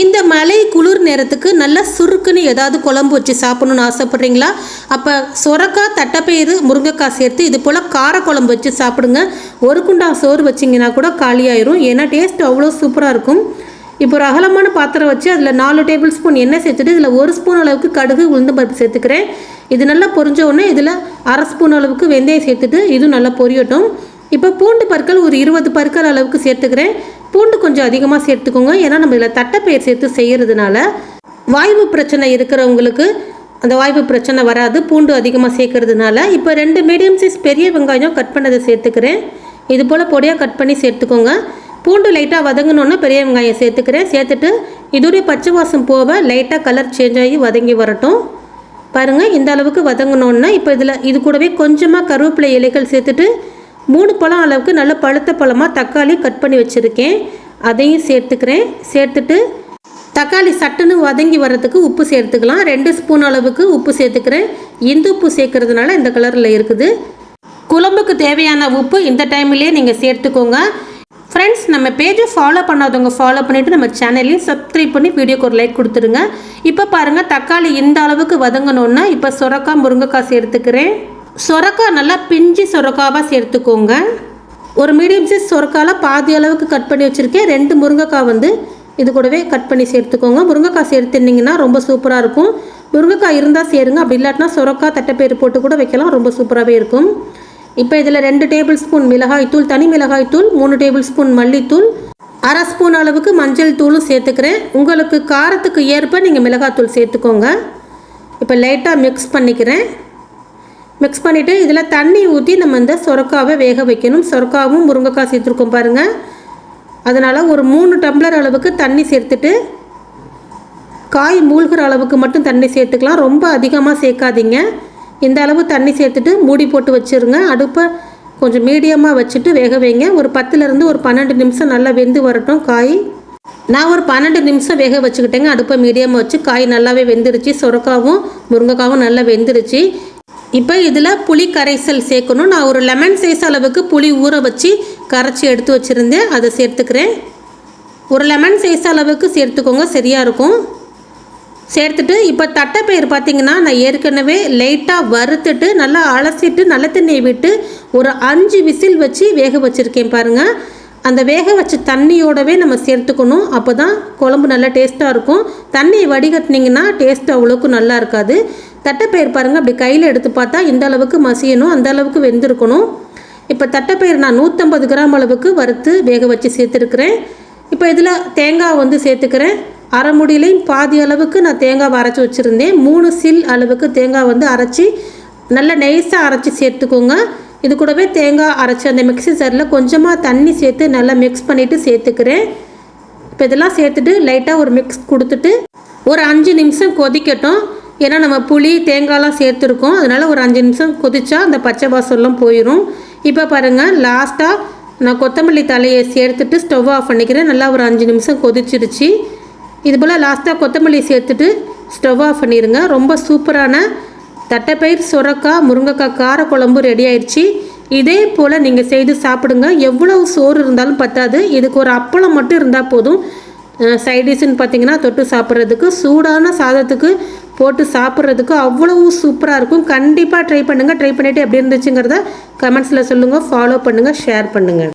இந்த மலை குளிர் நேரத்துக்கு நல்லா சுருக்குன்னு ஏதாவது குழம்பு வச்சு சாப்பிடணும்னு ஆசைப்பட்றீங்களா? அப்போ சொரக்காய் தட்டைப்பயிறு முருங்கைக்காய் சேர்த்து இது போல் கார குழம்பு வச்சு சாப்பிடுங்க. ஒரு குண்டா சோறு வச்சிங்கன்னா கூட காலியாயிரும். ஏன்னா டேஸ்ட் அவ்வளோ சூப்பராக இருக்கும். இப்போ ஒரு அகலமான பாத்திரம் வச்சு அதில் நாலு டேபிள் ஸ்பூன் எண்ணெய் சேர்த்துட்டு இதில் ஒரு ஸ்பூன் அளவுக்கு கடுகு உளுந்து பருப்பு சேர்த்துக்கிறேன். இது நல்லா பொரிஞ்ச உடனே இதில் அரை ஸ்பூன் அளவுக்கு வெந்தயம் சேர்த்துட்டு இதுவும் நல்லா பொரியட்டும். இப்போ பூண்டு பற்கள் ஒரு இருபது பற்கள் அளவுக்கு சேர்த்துக்கிறேன். பூண்டு கொஞ்சம் அதிகமாக சேர்த்துக்கோங்க. ஏன்னா நம்ம இதில் தட்டைப்பயிர் சேர்த்து செய்கிறதுனால வாய்வு பிரச்சனை இருக்கிறவங்களுக்கு அந்த வாய்வு பிரச்சனை வராது. பூண்டு அதிகமாக சேர்க்கறதுனால. இப்போ ரெண்டு மீடியம் சைஸ் பெரிய வெங்காயம் கட் பண்ணதை சேர்த்துக்கிறேன். இது போல் பொடியாக கட் பண்ணி சேர்த்துக்கோங்க. பூண்டு லைட்டாக வதங்கணுன்னா பெரிய வெங்காயம் சேர்த்துக்கிறேன். சேர்த்துட்டு இதோடைய பச்சை வாசம் போக லைட்டாக கலர் சேஞ்ச் ஆகி வதங்கி வரட்டும். பாருங்கள் இந்த அளவுக்கு வதங்கணுன்னா இப்போ இதில் இது கூடவே கொஞ்சமாக கருவேப்பிலை இலைகள் சேர்த்துட்டு மூணு பழம் அளவுக்கு நல்ல பழுத்த பழமாக தக்காளி கட் பண்ணி வச்சுருக்கேன். அதையும் சேர்த்துக்கிறேன். சேர்த்துட்டு தக்காளி சட்டுன்னு வதங்கி வர்றதுக்கு உப்பு சேர்த்துக்கலாம். ரெண்டு ஸ்பூன் அளவுக்கு உப்பு சேர்த்துக்கிறேன். இந்து உப்பு சேர்க்கறதுனால இந்த கலரில் இருக்குது. குழம்புக்கு தேவையான உப்பு இந்த டைம்லேயே நீங்கள் சேர்த்துக்கோங்க. ஃப்ரெண்ட்ஸ் நம்ம பேஜை ஃபாலோ பண்ணாதவங்க ஃபாலோ பண்ணிவிட்டு நம்ம சேனலையும் சப்ஸ்கிரைப் பண்ணி வீடியோக்கு ஒரு லைக் கொடுத்துருங்க. இப்போ பாருங்கள் தக்காளி இந்த அளவுக்கு வதங்கணுன்னா இப்போ சுரக்காய் முருங்கைக்காய் சேர்த்துக்கிறேன். சொரக்காய் நல்லா பிஞ்சு சொரக்காவாக சேர்த்துக்கோங்க. ஒரு மீடியம் சைஸ் சொரக்காயில் பாதி அளவுக்கு கட் பண்ணி வச்சுருக்கேன். ரெண்டு முருங்கைக்காய் வந்து இது கூடவே கட் பண்ணி சேர்த்துக்கோங்க. முருங்கைக்காய் சேர்த்துனிங்கன்னா ரொம்ப சூப்பராக இருக்கும். முருங்கைக்காய் இருந்தால் சேருங்க. அப்படி இல்லாட்டினா சொரக்காய் தட்டைப்பயிறு போட்டு கூட வைக்கலாம். ரொம்ப சூப்பராகவே இருக்கும். இப்போ இதில் ரெண்டு டேபிள் ஸ்பூன் மிளகாய்த்தூள் தனி மிளகாய்த்தூள் மூணு டேபிள் ஸ்பூன் மல்லித்தூள் அரை ஸ்பூன் அளவுக்கு மஞ்சள் தூளும் சேர்த்துக்கிறேன். உங்களுக்கு காரத்துக்கு ஏற்ப நீங்கள் மிளகாத்தூள் சேர்த்துக்கோங்க. இப்போ லைட்டாக மிக்ஸ் பண்ணிக்கிறேன். மிக்ஸ் பண்ணிவிட்டு இதில் தண்ணி ஊற்றி நம்ம இந்த சொரக்காவை வேக வைக்கணும். சொரக்காவும் முருங்கைக்காய் சேர்த்துருக்கோம் பாருங்கள் அதனால் ஒரு மூணு டம்ளர் அளவுக்கு தண்ணி சேர்த்துட்டு காய் மூழ்கிற அளவுக்கு மட்டும் தண்ணி சேர்த்துக்கலாம். ரொம்ப அதிகமாக சேர்க்காதீங்க. இந்த அளவு தண்ணி சேர்த்துட்டு மூடி போட்டு வச்சுருங்க. அடுப்பை கொஞ்சம் மீடியமாக வச்சுட்டு வேக வைங்க. ஒரு பத்துலேருந்து ஒரு பன்னெண்டு நிமிஷம் நல்லா வெந்து வரட்டும் காய். நான் ஒரு பன்னெண்டு நிமிஷம் வேக வச்சுக்கிட்டேங்க. அடுப்பை மீடியமாக வச்சு காய் நல்லாவே வெந்துருச்சு. சுரக்காவும் முருங்கைக்காவும் நல்லா வெந்துருச்சு. இப்போ இதில் புளி கரைசல் சேர்க்கணும். நான் ஒரு லெமன் சைஸ் அளவுக்கு புளி ஊற வச்சு கரைச்சி எடுத்து வச்சுருந்தேன். அதை சேர்த்துக்கிறேன். ஒரு லெமன் சைஸ் அளவுக்கு சேர்த்துக்கோங்க. சரியாக இருக்கும். சேர்த்துட்டு இப்போ தட்டைப்பயிர் பார்த்திங்கன்னா நான் ஏற்கனவே லைட்டாக வறுத்துட்டு நல்லா அலசிட்டு நல்ல தண்ணியை விட்டு ஒரு அஞ்சு விசில் வச்சு வேக வச்சுருக்கேன் பாருங்கள் அந்த வேக வச்ச தண்ணியோடவே நம்ம சேர்த்துக்கணும். அப்போ தான் குழம்பு நல்லா டேஸ்ட்டாக இருக்கும். தண்ணியை வடிகட்டினீங்கன்னா டேஸ்ட் அவ்வளோக்கு நல்லா இருக்காது. தட்டைப்பயிர் பாருங்கள் அப்படி கையில் எடுத்து பார்த்தா இந்த அளவுக்கு மசியணும் அந்த அளவுக்கு வெந்திருக்கணும். இப்போ தட்டைப்பயிர் நான் நூற்றம்பது கிராம் அளவுக்கு வறுத்து வேக வச்சு சேர்த்துருக்குறேன். இப்போ இதில் தேங்காய் வந்து சேர்த்துக்கிறேன். அரை முடியிலையும் பாதி அளவுக்கு நான் தேங்காவை அரைச்சி வச்சுருந்தேன். மூணு சில் அளவுக்கு தேங்காய் வந்து அரைச்சி நல்லா நெய்ஸாக அரைச்சி சேர்த்துக்கோங்க. இது கூடவே தேங்காய் அரைச்சி அந்த மிக்ஸி ஜாரில் கொஞ்சமாக தண்ணி சேர்த்து நல்லா மிக்ஸ் பண்ணிவிட்டு சேர்த்துக்கிறேன். இப்போ இதெல்லாம் சேர்த்துட்டு லைட்டாக ஒரு மிக்ஸ் கொடுத்துட்டு ஒரு அஞ்சு நிமிஷம் கொதிக்கட்டும். ஏன்னா நம்ம புளி தேங்காய்லாம் சேர்த்துருக்கோம். அதனால் ஒரு அஞ்சு நிமிஷம் கொதிச்சா அந்த பச்சை வாசம்லாம் போயிடும் இப்போ பாருங்கள் லாஸ்ட்டாக நான் கொத்தமல்லி தலையை சேர்த்துட்டு ஸ்டவ் ஆஃப் பண்ணிக்கிறேன். நல்லா ஒரு அஞ்சு நிமிஷம் கொதிச்சிருச்சு. இது போல் லாஸ்ட்டாக கொத்தமல்லி சேர்த்துட்டு ஸ்டவ் ஆஃப் பண்ணிடுங்க ரொம்ப சூப்பரான தட்டைப்பயிர் சுரக்காய் முருங்கைக்காய் கார குழம்பு ரெடி ஆயிடுச்சு இதே போல் நீங்கள் செய்து சாப்பிடுங்க. எவ்வளவு சோறு இருந்தாலும் பத்தாது. இதுக்கு ஒரு அப்பளம் மட்டும் இருந்தால் போதும். சைடிஷ்னு பார்த்தீங்கன்னா தொட்டு சாப்பிட்றதுக்கு சூடான சாதத்துக்கு போட்டு சாப்பிட்றதுக்கு அவ்வளவு சூப்பராக இருக்கும். கண்டிப்பாக ட்ரை பண்ணுங்கள் ட்ரை பண்ணிவிட்டு எப்படி இருந்துச்சுங்கிறத கமெண்ட்ஸில் சொல்லுங்கள் ஃபாலோ பண்ணுங்கள் ஷேர் பண்ணுங்கள்